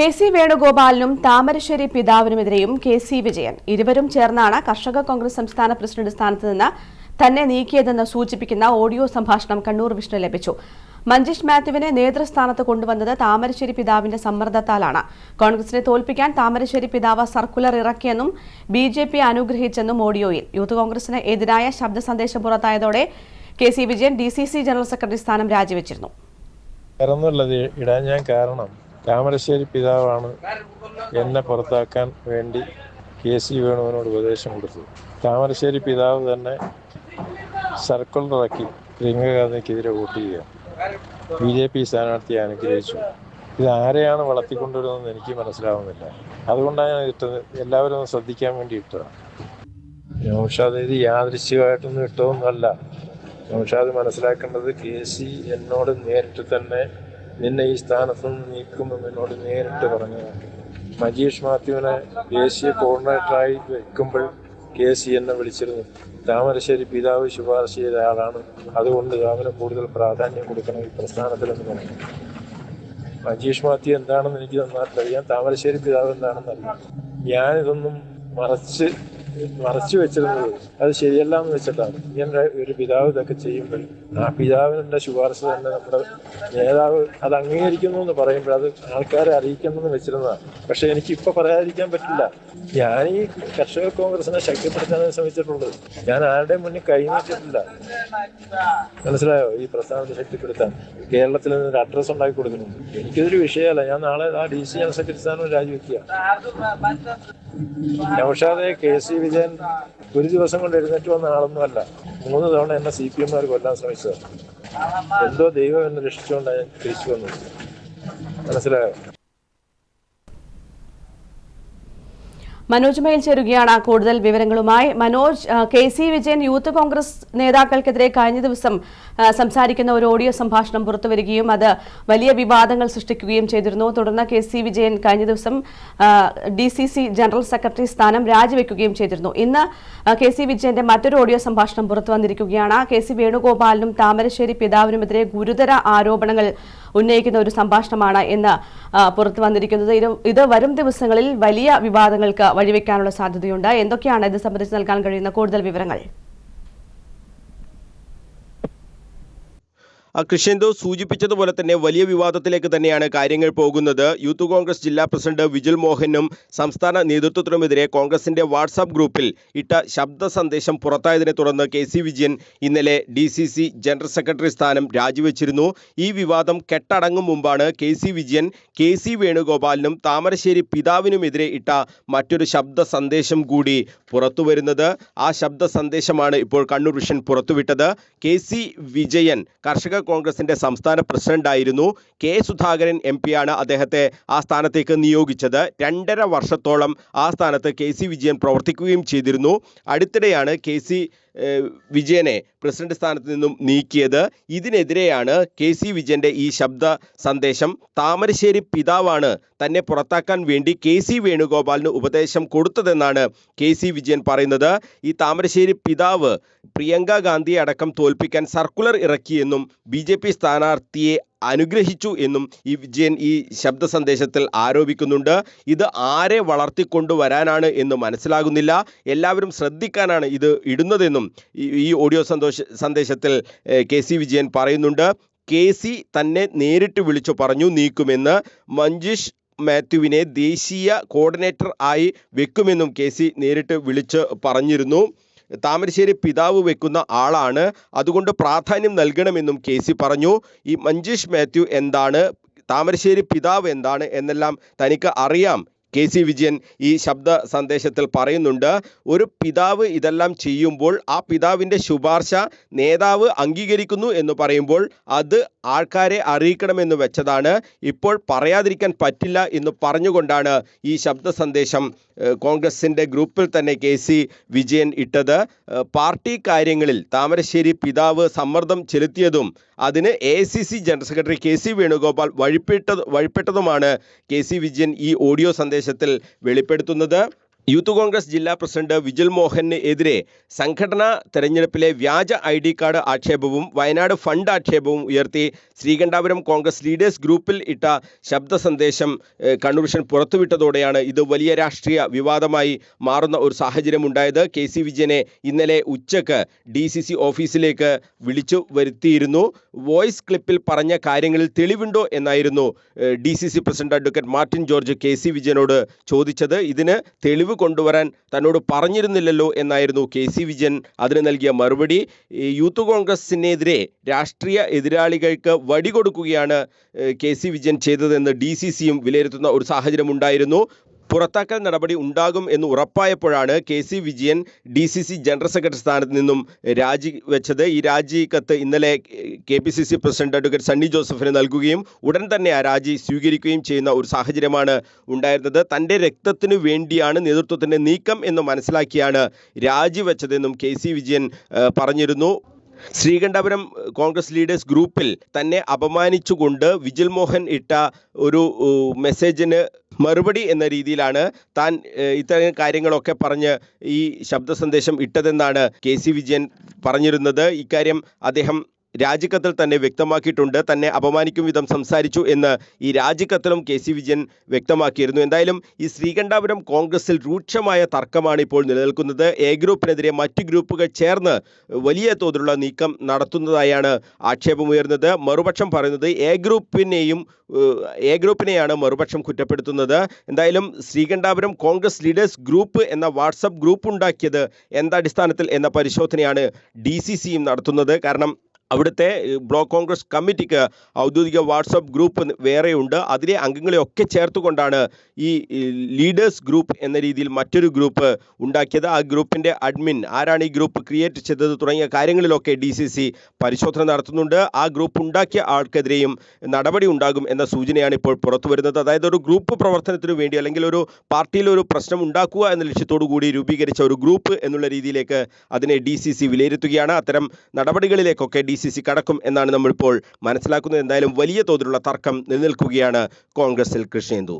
K C വേണുഗോപാലിനും താമരശ്ശേരി പിതാവിനുമെതിരെയും K C Vijayan ഇരുവരും ചേർന്നാണ് കർഷക കോൺഗ്രസ് സംസ്ഥാന പ്രസിഡന്റ് സ്ഥാനത്ത് നിന്ന് തന്നെ നീക്കിയതെന്ന് സൂചിപ്പിക്കുന്ന ഓഡിയോ സംഭാഷണം കണ്ണൂർ വിഷ്ണു ലഭിച്ചു. മഞ്ജീഷ് മാത്യുവിനെ നേതൃസ്ഥാനത്ത് കൊണ്ടുവന്നത് താമരശ്ശേരി പിതാവിന്റെ സമ്മർദ്ദത്താലാണ്. കോൺഗ്രസിനെ തോൽപ്പിക്കാൻ താമരശ്ശേരി പിതാവ് സർക്കുലർ ഇറക്കിയെന്നും ബി ജെ പി അനുഗ്രഹിച്ചെന്നും ഓഡിയോയിൽ യൂത്ത് കോൺഗ്രസിന് എതിരായ ശബ്ദ സന്ദേശം പുറത്തായതോടെ K C Vijayan D C C general secretary സ്ഥാനം രാജിവെച്ചിരുന്നു. കാരണം താമരശ്ശേരി പിതാവാണ് എന്നെ പുറത്താക്കാൻ വേണ്ടി കെ സി വേണുവിനോട് ഉപദേശം കൊടുത്തത്. താമരശ്ശേരി പിതാവ് തന്നെ സർക്കിൾ ഇറക്കി പ്രിയങ്കാഗാന്ധിക്കെതിരെ വോട്ട് ചെയ്യുക. ബി ജെ പി സ്ഥാനാർത്ഥിയെ അനുഗ്രഹിച്ചു. ഇത് ആരെയാണ് വളർത്തിക്കൊണ്ടുവരുന്നതെന്ന് എനിക്ക് മനസ്സിലാവുന്നില്ല. അതുകൊണ്ടാണ് ഞാൻ ഇട്ടത്. എല്ലാവരും ഒന്ന് ശ്രദ്ധിക്കാൻ വേണ്ടി ഇട്ടതാണ്. നൗഷാദ് ഇത് യാദൃശ്യമായിട്ടൊന്നും ഇട്ടതൊന്നുമല്ല. നൗഷാദ് മനസ്സിലാക്കേണ്ടത് കെ സി എന്നോട് നേരിട്ട് തന്നെ നിന്നെ ഈ സ്ഥാനത്ത് നിന്ന് നീക്കുമെന്ന് എന്നോട് നേരിട്ട് പറഞ്ഞതാണ് മജീഷ് മാത്യുവിനെ ദേശീയ കോർഡിനേറ്ററായി വെക്കുമ്പോൾ കെ സി എന്നെ വിളിച്ചിരുന്നു. താമരശ്ശേരി പിതാവ് ശുപാർശ ചെയ്ത ആളാണ്. അതുകൊണ്ട് അവന് കൂടുതൽ പ്രാധാന്യം കൊടുക്കണം ഈ പ്രസ്ഥാനത്തിലെന്ന് പറഞ്ഞു. മജീഷ് മാത്യു എന്താണെന്ന് എനിക്ക് നന്നായിട്ട് അറിയാം താമരശ്ശേരി പിതാവ് എന്താണെന്ന് എന്താണെന്നറിയാം ഞാനിതൊന്നും മറച്ച് മറച്ചു വെച്ചിരുന്നത്. അത് ശരിയല്ല എന്ന് വെച്ചിട്ടാണ്. ഇങ്ങനെ ഒരു പിതാവ് ഇതൊക്കെ ചെയ്യുമ്പോൾ ആ പിതാവിന്റെ ശുപാർശ തന്നെ നമ്മുടെ നേതാവ് അത് അംഗീകരിക്കുന്നു എന്ന് പറയുമ്പോൾ അത് ആൾക്കാരെ അറിയിക്കണമെന്ന് വെച്ചിരുന്നതാണ്. പക്ഷെ എനിക്ക് ഇപ്പൊ പറയാതിരിക്കാൻ പറ്റില്ല. ഞാൻ ഈ കർഷക കോൺഗ്രസിനെ ശക്തിപ്പെടുത്താനാണ് ശ്രമിച്ചിട്ടുള്ളത്. ഞാൻ ആരുടെയും മുന്നിൽ കൈനീട്ടിട്ടില്ല. മനസ്സിലായോ? ഈ പ്രസ്ഥാനത്തെ ശക്തിപ്പെടുത്താൻ. കേരളത്തിൽ ഒരു അഡ്രസ് ഉണ്ടാക്കി കൊടുക്കുന്നുണ്ട്. എനിക്കിതൊരു വിഷയമല്ല. ഞാൻ നാളെ ആ ഡി സി ജനറൽ സെക്രട്ടറി സ്ഥാനം രാജിവെക്കുക നൌഷാദെ കെ സി വിജയൻ ഒരു ദിവസം കൊണ്ട് എഴുന്നേറ്റ് വന്ന ആളൊന്നുമല്ല മൂന്ന് തവണ എന്നെ സി പി എമ്മാർ കൊല്ലാൻ ശ്രമിച്ചത് എന്തോ ദൈവം എന്ന് രക്ഷിച്ചുകൊണ്ടാണ് ഞാൻ തിരിച്ചു വന്നത് മനസ്സിലായോ? മനോജ് മയിൽ ചേരുകയാണ് കൂടുതൽ വിവരങ്ങളുമായി. Manoj K C Vijayan youth Congress നേതാക്കൾക്കെതിരെ കഴിഞ്ഞ ദിവസം സംസാരിക്കുന്ന ഒരു ഓഡിയോ സംഭാഷണം പുറത്തുവരികയും അത് വലിയ വിവാദങ്ങൾ സൃഷ്ടിക്കുകയും ചെയ്തിരുന്നു. തുടർന്ന് കെ സി വിജയൻ കഴിഞ്ഞ ദിവസം D C C general secretary സ്ഥാനം രാജിവെക്കുകയും ചെയ്തിരുന്നു. ഇന്ന് കെ സി വിജയന്റെ മറ്റൊരു ഓഡിയോ സംഭാഷണം പുറത്തു വന്നിരിക്കുകയാണ്. കെ സി വേണുഗോപാലിനും താമരശ്ശേരി പിതാവിനുമെതിരെ ഗുരുതര ആരോപണങ്ങൾ ഉന്നയിക്കുന്ന ഒരു സംഭാഷണമാണ് എന്ന് പുറത്തു വന്നിരിക്കുന്നത്. ഇത് വരും ദിവസങ്ങളിൽ വലിയ വിവാദങ്ങൾക്ക് വഴിവെക്കാനുള്ള സാധ്യതയുണ്ട്. എന്തൊക്കെയാണ് ഇത് സംബന്ധിച്ച് നൽകാൻ കഴിയുന്ന കൂടുതൽ വിവരങ്ങൾ? ആ കൃഷ്ണന്തു സൂചിപ്പിച്ചതുപോലെ തന്നെ വലിയ വിവാദത്തിലേക്ക് തന്നെയാണ് കാര്യങ്ങൾ പോകുന്നത്. യൂത്ത് കോൺഗ്രസ് ജില്ലാ പ്രസിഡന്റ് വിജുൽ മോഹനും സംസ്ഥാന നേതൃത്വത്തിനുമെതിരെ കോൺഗ്രസിന്റെ വാട്സാപ്പ് ഗ്രൂപ്പിൽ ഇട്ട ശബ്ദ സന്ദേശം പുറത്തായതിനെ തുടർന്ന് കെ സി വിജയൻ ഇന്നലെ D C C general secretary സ്ഥാനം രാജിവെച്ചിരുന്നു. ഈ വിവാദം കെട്ടടങ്ങും മുമ്പാണ് K C Vijayan K C വേണുഗോപാലിനും Thamarassery പിതാവിനുമെതിരെ ഇട്ട മറ്റൊരു ശബ്ദ സന്ദേശം കൂടി പുറത്തുവരുന്നത്. ആ ശബ്ദ സന്ദേശമാണ് ഇപ്പോൾ കണ്ണൂർ വിഷൻ പുറത്തുവിട്ടത്. കെ സി വിജയൻ കർഷക കോൺഗ്രസിന്റെ സംസ്ഥാന പ്രസിഡന്റായിരുന്നു കെ സുധാകരൻ എം പിയാണ് അദ്ദേഹത്തെ ആ സ്ഥാനത്തേക്ക് നിയോഗിച്ചത്. രണ്ടര വർഷത്തോളം ആ സ്ഥാനത്ത് കെ സി വിജയൻ പ്രവർത്തിക്കുകയും ചെയ്തിരുന്നു. അടുത്തിടെയാണ് കെ സി വിജയനെ പ്രസിഡന്റ് സ്ഥാനത്ത് നിന്നും നീക്കിയത്. ഇതിനെതിരെയാണ് കെ സി വിജയന്റെ ഈ ശബ്ദ സന്ദേശം. താമരശ്ശേരി പിതാവാണ് തന്നെ പുറത്താക്കാൻ വേണ്ടി കെ സി വേണുഗോപാലിന് ഉപദേശം കൊടുത്തതെന്നാണ് കെ സി വിജയൻ പറയുന്നത്. ഈ താമരശ്ശേരി പിതാവ് പ്രിയങ്ക ഗാന്ധിയെ അടക്കം തോൽപ്പിക്കാൻ സർക്കുലർ ഇറക്കിയെന്നും ബി ജെ പി സ്ഥാനാർത്ഥിയെ അനുഗ്രഹിച്ചു എന്നും ഈ വിജയൻ ഈ ശബ്ദ സന്ദേശത്തിൽ ആരോപിക്കുന്നുണ്ട്. ഇത് ആരെ വളർത്തിക്കൊണ്ടുവരാനാണ് എന്ന് മനസ്സിലാകുന്നില്ല. എല്ലാവരും ശ്രദ്ധിക്കാനാണ് ഇത് ഇടുന്നതെന്നും ഈ- ഓഡിയോ സന്തോഷ സന്ദേശത്തിൽ കെ സി വിജയൻ പറയുന്നുണ്ട്. കെ സി തന്നെ നേരിട്ട് വിളിച്ചു പറഞ്ഞു നീക്കുമെന്ന്. മഞ്ജുഷ് മാത്യുവിനെ ദേശീയ കോർഡിനേറ്റർ ആയി വെക്കുമെന്നും കെ സി നേരിട്ട് വിളിച്ച് പറഞ്ഞിരുന്നു. താമരശ്ശേരി പിതാവ് വെക്കുന്ന ആളാണ്. അതുകൊണ്ട് പ്രാധാന്യം നൽകണമെന്നും കെ സി പറഞ്ഞു. ഈ മഞ്ജീഷ് മാത്യു എന്താണ്? താമരശ്ശേരി പിതാവ് എന്താണ്? എന്നെല്ലാം തനിക്ക് അറിയാം. കെ സി വിജയൻ ഈ ശബ്ദ സന്ദേശത്തിൽ പറയുന്നുണ്ട് ഒരു പിതാവ് ഇതെല്ലാം ചെയ്യുമ്പോൾ ആ പിതാവിന്റെ ശുപാർശ നേതാവ് അംഗീകരിക്കുന്നു എന്ന് പറയുമ്പോൾ അത് ആൾക്കാരെ അറിയിക്കണമെന്ന് വെച്ചതാണ്. ഇപ്പോൾ പറയാതിരിക്കാൻ പറ്റില്ല എന്ന് പറഞ്ഞുകൊണ്ടാണ് ഈ ശബ്ദ സന്ദേശം കോൺഗ്രസിന്റെ ഗ്രൂപ്പിൽ തന്നെ കെ സി വിജയൻ ഇട്ടത്. പാർട്ടി കാര്യങ്ങളിൽ താമരശ്ശേരി പിതാവ് സമ്മർദ്ദം ചെലുത്തിയതും അതിന് A general secretary K C Venugopal വഴിപ്പെട്ടത് വഴിപ്പെട്ടതുമാണ് കെ സി വിജയൻ ഈ ഓഡിയോ സന്ദേശത്തിൽ വെളിപ്പെടുത്തുന്നത്. യൂത്ത് കോൺഗ്രസ് ജില്ലാ പ്രസിഡന്റ് വിജിൽ മോഹന് എതിരെ സംഘടനാ തെരഞ്ഞെടുപ്പിലെ വ്യാജ ഐ ഡി കാർഡ് ആക്ഷേപവും വയനാട് ഫണ്ട് ആക്ഷേപവും ഉയർത്തി ശ്രീകണ്ഠാപുരം കോൺഗ്രസ് ലീഡേഴ്സ് ഗ്രൂപ്പിൽ ഇട്ട ശബ്ദ സന്ദേശം കൺവെൻഷൻ പുറത്തുവിട്ടതോടെയാണ് ഇത് വലിയ രാഷ്ട്രീയ വിവാദമായി മാറുന്ന ഒരു സാഹചര്യം ഉണ്ടായത് കെ സി വിജയനെ ഇന്നലെ ഉച്ചയ്ക്ക് ഡി സി സി ഓഫീസിലേക്ക് വിളിച്ചു വരുത്തിയിരുന്നു. വോയിസ് ക്ലിപ്പിൽ പറഞ്ഞ കാര്യങ്ങളിൽ തെളിവുണ്ടോ എന്നായിരുന്നു D C C president advocate Martin George K C വിജയനോട് ചോദിച്ചത്. ഇതിന് തെളിവ് കൊണ്ടുവരാൻ തന്നോട് പറഞ്ഞിരുന്നില്ലല്ലോ എന്നായിരുന്നു കെ സി വിജയൻ. അതിന് നൽകിയ മറുപടി യൂത്ത് കോൺഗ്രസിനെതിരെ രാഷ്ട്രീയ എതിരാളികൾക്ക് വടി കൊടുക്കുകയാണ് ഏഹ്, കെ സി വിജയൻ ചെയ്തതെന്ന് ഡി സി സിയും വിലയിരുത്തുന്ന ഒരു സാഹചര്യം ഉണ്ടായിരുന്നു പുറത്താക്കൽ നടപടി ഉണ്ടാകും എന്ന് ഉറപ്പായപ്പോഴാണ് K C Vijayan D C C general secretary സ്ഥാനത്ത് നിന്നും രാജിവെച്ചത് ഈ രാജി കത്ത് ഇന്നലെ K P C C president advocate Sunny ജോസഫിന് നൽകുകയും ഉടൻ തന്നെ ആ രാജി സ്വീകരിക്കുകയും ചെയ്യുന്ന ഒരു സാഹചര്യമാണ് ഉണ്ടായിരുന്നത്. തന്റെ രക്തത്തിനു വേണ്ടിയാണ് നേതൃത്വത്തിന്റെ നീക്കം എന്ന് മനസ്സിലാക്കിയാണ് രാജിവെച്ചതെന്നും കെ സി വിജയൻ പറഞ്ഞിരുന്നു. ശ്രീകണ്ഠപുരം കോൺഗ്രസ് ലീഡേഴ്സ് ഗ്രൂപ്പിൽ തന്നെ അപമാനിച്ചുകൊണ്ട് വിജിൽ മോഹൻ ഇട്ട ഒരു മെസ്സേജിന് മറുപടി എന്ന രീതിയിലാണ് താൻ ഇത്തരം കാര്യങ്ങളൊക്കെ പറഞ്ഞ് ഈ ശബ്ദ സന്ദേശം ഇട്ടതെന്നാണ് കെ സി വിജയൻ പറഞ്ഞിരുന്നത്. ഇക്കാര്യം അദ്ദേഹം രാജിക്കത്തിൽ തന്നെ വ്യക്തമാക്കിയിട്ടുണ്ട്. തന്നെ അപമാനിക്കും വിധം സംസാരിച്ചു എന്ന് ഈ രാജിക്കത്തിലും കെ സി വിജയൻ വ്യക്തമാക്കിയിരുന്നു. എന്തായാലും ഈ ശ്രീകണ്ഠാപുരം കോൺഗ്രസിൽ രൂക്ഷമായ തർക്കമാണ് ഇപ്പോൾ നിലനിൽക്കുന്നത്. എ ഗ്രൂപ്പിനെതിരെ മറ്റ് ഗ്രൂപ്പുകൾ ചേർന്ന് വലിയ തോതിലുള്ള നീക്കം നടത്തുന്നതായാണ് ആക്ഷേപമുയർന്നത് മറുപക്ഷം പറയുന്നത് എ ഗ്രൂപ്പിനെയും എ ഗ്രൂപ്പിനെയാണ് മറുപക്ഷം കുറ്റപ്പെടുത്തുന്നത്. എന്തായാലും ശ്രീകണ്ഠാപുരം കോൺഗ്രസ് ലീഡേഴ്സ് ഗ്രൂപ്പ് എന്ന വാട്സപ്പ് ഗ്രൂപ്പ് ഉണ്ടാക്കിയത് എന്താടിസ്ഥാനത്തിൽ എന്ന പരിശോധനയാണ് ഡി നടത്തുന്നത്. കാരണം അവിടുത്തെ ബ്ലോക്ക് കോൺഗ്രസ് കമ്മിറ്റിക്ക് ഔദ്യോഗിക വാട്സപ്പ് ഗ്രൂപ്പ് വേറെയുണ്ട്. അതിലെ അംഗങ്ങളെയൊക്കെ ചേർത്തുകൊണ്ടാണ് ഈ ലീഡേഴ്സ് ഗ്രൂപ്പ് എന്ന രീതിയിൽ മറ്റൊരു ഗ്രൂപ്പ് ഉണ്ടാക്കിയത്. ആ ഗ്രൂപ്പിന്റെ അഡ്മിൻ ആരാണ് ഈ ഗ്രൂപ്പ് ക്രിയേറ്റ് ചെയ്തത് തുടങ്ങിയ കാര്യങ്ങളിലൊക്കെ ഡി സി സി പരിശോധന നടത്തുന്നുണ്ട്. ആ ഗ്രൂപ്പ് ഉണ്ടാക്കിയ ആൾക്കെതിരെയും നടപടി ഉണ്ടാകും എന്ന സൂചനയാണ് ഇപ്പോൾ പുറത്തു വരുന്നത്. അതായത് ഒരു ഗ്രൂപ്പ് പ്രവർത്തനത്തിനു വേണ്ടി അല്ലെങ്കിൽ ഒരു പാർട്ടിയിൽ ഒരു പ്രശ്നം ഉണ്ടാക്കുക എന്ന ലക്ഷ്യത്തോടു കൂടി രൂപീകരിച്ച ഒരു ഗ്രൂപ്പ് എന്നുള്ള രീതിയിലേക്ക് അതിനെ ഡി സി സി വിലയിരുത്തുകയാണ്. അത്തരം നടപടികളിലേക്കൊക്കെ ഡി സി സി കടക്കും എന്നാണ് നമ്മളിപ്പോൾ മനസ്സിലാക്കുന്നത്. എന്തായാലും വലിയ തോതിലുള്ള തർക്കം നിലനിൽക്കുകയാണ് കോൺഗ്രസിൽ കൃഷ്ണേന്ദു.